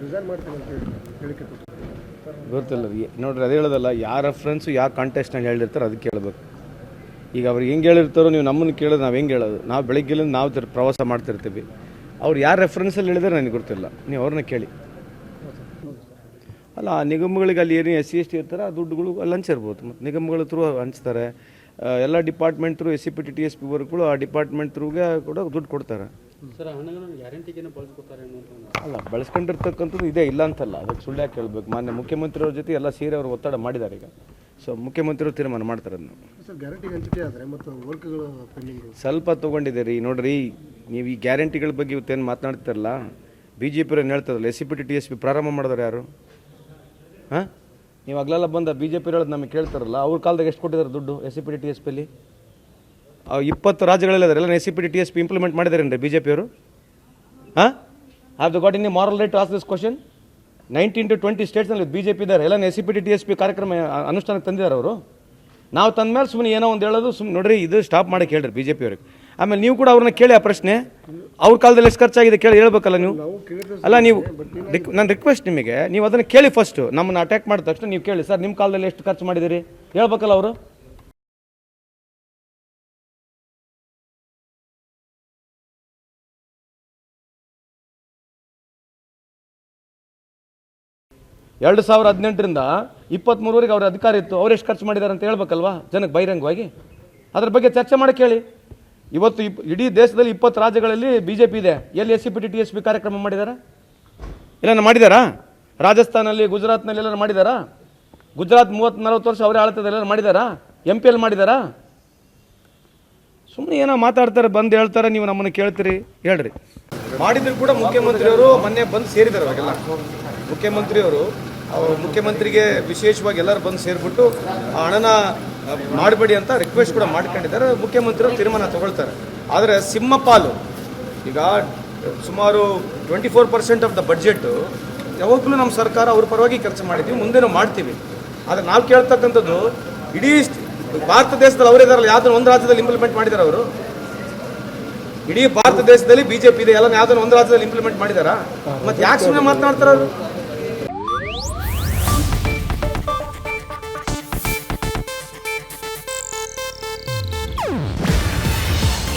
Resign ಮಾಡ್ತೀನಿ ಅಂತ ಹೇಳಿ ಗೊತ್ತಿಲ್ಲ ರೀ ನೋಡ್ರಿ, ಅದೇ ಹೇಳೋದಲ್ಲ ಯಾವ ರೆಫ್ರೆನ್ಸು ಯಾವ ಕಾಂಟೆಸ್ಟ್ನಲ್ಲಿ ಹೇಳಿರ್ತಾರೆ ಅದಕ್ಕೆ ಕೇಳಬೇಕು. ಈಗ ಅವ್ರಿಗೆ ಹೆಂಗೆ ಹೇಳಿರ್ತಾರೋ ನೀವು ನಮ್ಮನ್ನು ಕೇಳೋದು, ನಾವು ಹೆಂಗೆ ಹೇಳೋದು? ನಾವು ಬೆಳಗ್ಗೆಲಿಂದ ನಾವು ತಿರ್- ಪ್ರವಾಸ ಮಾಡ್ತಿರ್ತೀವಿ. ಅವ್ರು ಯಾರು ರೆಫರೆನ್ಸಲ್ಲಿ ಹೇಳಿದ್ರೆ ನನಗೆ ಗೊತ್ತಿಲ್ಲ. ನೀವು ಅವ್ರನ್ನ ಕೇಳಿ. ಅಲ್ಲ ಆ ನಿಗಮಗಳಿಗೆ ಅಲ್ಲಿ ಏನು ಎಸ್ ಸಿ, ಎಸ್ ಟಿ ಇರ್ತಾರೆ, ಆ ದುಡ್ಡುಗಳು ಅಲ್ಲಿ ಹಂಚಿರ್ಬೋದು. ಮತ್ತು ನಿಗಮಗಳ ಥ್ರೂ ಹಂಚ್ತಾರೆ. ಎಲ್ಲ department through S C P T T S P ವರ್ಗಳು ಆ ಡಿಪಾರ್ಟ್ಮೆಂಟ್ ಥ್ರೂಗೆ ಕೂಡ ದುಡ್ಡು ಕೊಡ್ತಾರೆ. ಅಲ್ಲ ಬಳಸ್ಕೊಂಡಿರ್ತಕ್ಕಂಥದ್ದು ಇದೆ ಇಲ್ಲ ಅಂತಲ್ಲ ಅದಕ್ಕೆ ಸುಳ್ಳು ಯಾಕೆ ಹೇಳ್ಬೇಕು? ಮಾನ್ಯ ಮುಖ್ಯಮಂತ್ರಿಯವ್ರ ಜೊತೆ ಎಲ್ಲ ಸೇರಿ ಅವರು ಒತ್ತಡ ಮಾಡಿದ್ದಾರೆ ಈಗ. ಸೊ ಮುಖ್ಯಮಂತ್ರಿಯವರು ತೀರ್ಮಾನ ಮಾಡ್ತಾರೆ ಅದನ್ನು. ಸರ್ ಗ್ಯಾರಂಟಿ ಹಂಚಿಕೆ ಆದರೆ ಮತ್ತು ವರ್ಕ್ಗಳು ಪೆಂಡಿಂಗು ಸ್ವಲ್ಪ ತೊಗೊಂಡಿದ್ದೀರಿ. ನೋಡ್ರಿ ನೀವು ಈ ಗ್ಯಾರಂಟಿಗಳ ಬಗ್ಗೆ ಇವತ್ತೇನು ಮಾತನಾಡ್ತಿರಲ್ಲ? ಬಿ ಜೆ ಪಿಯವ್ರು ಏನು ಹೇಳ್ತಾರಲ್ಲ S C P T T S P ಪ್ರಾರಂಭ ಮಾಡಿದವ್ರು ಯಾರು? ಹಾಂ? ನೀವು ಅಗ್ಲೆಲ್ಲ ಬಂದ ಬಿ ಜೆ ಪಿ ಹೇಳೋದು ನಮಗೆ ಕೇಳ್ತಾರಲ್ಲ ಅವ್ರ ಕಾಲದಾಗ ಎಷ್ಟು ಕೊಟ್ಟಿದ್ದಾರೆ ದುಡ್ಡು? S C P T T S ಪಿಲಿ ಇಪ್ಪತ್ತು ರಾಜ್ಯಗಳಲ್ಲಿ ಎಲ್ಲ S C P T T S P implement ಮಾಡಿದಾರೇನ್ರಿ B J ಪಿಯವರು ಹಾಂ? Have they got in moral right as this question nineteen to twenty ಸ್ಟೇಟ್ಸ್ನಲ್ಲಿ ಬಿ ಜೆ ಪಿ ಇದ್ದಾರೆ ಎಲ್ಲ S C P T T S P ಕಾರ್ಯಕ್ರಮ ಅನುಷ್ಠಾನಕ್ಕೆ ತಂದಿದ್ದಾರೆ ಅವರು. ನಾವು ತಂದ ಮೇಲೆ ಸುಮ್ಮನೆ ಏನೋ ಒಂದು ಹೇಳೋದು ಸುಮ್ಮನೆ ನೋಡ್ರಿ ಇದು ಸ್ಟಾಪ್ ಮಾಡಿ ಕೇಳ್ರಿ ಬಿ ಜೆ ಪಿಯವ್ರಿಗೆ ಆಮೇಲೆ ನೀವು ಕೂಡ ಅವ್ರನ್ನ ಕೇಳಿ ಆ ಪ್ರಶ್ನೆ. ಅವ್ರ ಕಾಲದಲ್ಲಿ ಎಷ್ಟು ಖರ್ಚಾಗಿದೆ ಕೇಳಿ ಹೇಳ್ಬೇಕಲ್ಲ ನೀವು? ಅಲ್ಲ ನೀವು ನನ್ನ ರಿಕ್ವೆಸ್ಟ್ ನಿಮಗೆ ನೀವು ಅದನ್ನು ಕೇಳಿ ಫಸ್ಟು ನಮ್ಮನ್ನು ಅಟ್ಯಾಕ್ ಮಾಡಿದ ತಕ್ಷಣ ನೀವು ಕೇಳಿ ಸರ್ ನಿಮ್ಮ ಕಾಲದಲ್ಲಿ ಎಷ್ಟು ಖರ್ಚು ಮಾಡಿದಿರಿ ಹೇಳ್ಬೇಕಲ್ಲ ಅವರು. ಎರಡು ಸಾವಿರ ಹದಿನೆಂಟರಿಂದ ಇಪ್ಪತ್ತ್ಮೂರವರೆಗೆ ಅವ್ರ ಅಧಿಕಾರ ಇತ್ತು. ಅವ್ರು ಎಷ್ಟು ಖರ್ಚು ಮಾಡಿದ್ದಾರೆ ಅಂತ ಹೇಳ್ಬೇಕಲ್ವಾ ಜನಕ್ಕೆ ಬಹಿರಂಗವಾಗಿ? ಅದ್ರ ಬಗ್ಗೆ ಚರ್ಚೆ ಮಾಡಿ ಕೇಳಿ. ಇವತ್ತು ಇಪ್, ಇಡೀ ದೇಶದಲ್ಲಿ ಇಪ್ಪತ್ತು ರಾಜ್ಯಗಳಲ್ಲಿ ಬಿ ಜೆ ಪಿ ಇದೆ. ಎಲ್ಲಿ S C P, T T S P ಕಾರ್ಯಕ್ರಮ ಮಾಡಿದಾರ? ಇಲ್ಲ ಮಾಡಿದಾರಾ? ರಾಜಸ್ಥಾನಲ್ಲಿ, ಗುಜರಾತ್ನಲ್ಲಿ ಎಲ್ಲ ಮಾಡಿದಾರಾ? ಗುಜರಾತ್ ಮೂವತ್ತು ನಲವತ್ತು ವರ್ಷ ಅವರೇ ಆಳ್ತದೆ ಎಲ್ಲ ಮಾಡಿದಾರಾ? ಎಂ ಪಿ ಎಲ್ ಮಾಡಿದಾರಾ? ಸುಮ್ಮನೆ ಏನೋ ಮಾತಾಡ್ತಾರೆ, ಬಂದು ಹೇಳ್ತಾರೆ, ನೀವು ನಮ್ಮನ್ನು ಕೇಳ್ತೀರಿ, ಹೇಳ್ರಿ. ಮಾಡಿದ್ರು ಕೂಡ ಮುಖ್ಯಮಂತ್ರಿಯವರು ಮೊನ್ನೆ ಬಂದು ಸೇರಿದ್ದಾರೆ ಅವಾಗೆಲ್ಲ ಮುಖ್ಯಮಂತ್ರಿಯವರು, ಅವರು ಮುಖ್ಯಮಂತ್ರಿಗೆ ವಿಶೇಷವಾಗಿ ಎಲ್ಲರೂ ಬಂದು ಸೇರಿಬಿಟ್ಟು ಆ ಹಣನ ಮಾಡಬೇಡಿ ಅಂತ ರಿಕ್ವೆಸ್ಟ್ ಕೂಡ ಮಾಡ್ಕೊಂಡಿದ್ದಾರೆ. ಮುಖ್ಯಮಂತ್ರಿಯವರು ತೀರ್ಮಾನ ತಗೊಳ್ತಾರೆ. ಆದರೆ ಸಿಂಹಪಾಲು, ಈಗ ಸುಮಾರು twenty four percent of the budget ಯಾವಾಗಲೂ ನಮ್ಮ ಸರ್ಕಾರ ಅವ್ರ ಪರವಾಗಿ ಕೆಲಸ ಮಾಡಿದ್ದೀವಿ, ಮುಂದೆನೂ ಮಾಡ್ತೀವಿ. ಆದರೆ ನಾವು ಕೇಳ್ತಕ್ಕಂಥದ್ದು ಇಡೀ ಭಾರತ ದೇಶದಲ್ಲಿ ಅವರಿದಾರಲ್ಲ ಯಾವ್ದನ್ನ ಒಂದು ರಾಜ್ಯದಲ್ಲಿ ಇಂಪ್ಲಿಮೆಂಟ್ ಮಾಡಿದ್ದಾರೆ ಅವರು? ಇಡೀ ಭಾರತ ದೇಶದಲ್ಲಿ ಬಿಜೆಪಿ ಇದೆ ಎಲ್ಲ ಯಾವ್ದನ್ನ ಒಂದು ರಾಜ್ಯದಲ್ಲಿ ಇಂಪ್ಲಿಮೆಂಟ್ ಮಾಡಿದಾರಾ? ಮತ್ತೆ ಯಾಕೆ ಸುಮ್ಮನೆ ಮಾತನಾಡ್ತಾರ ಅವರು?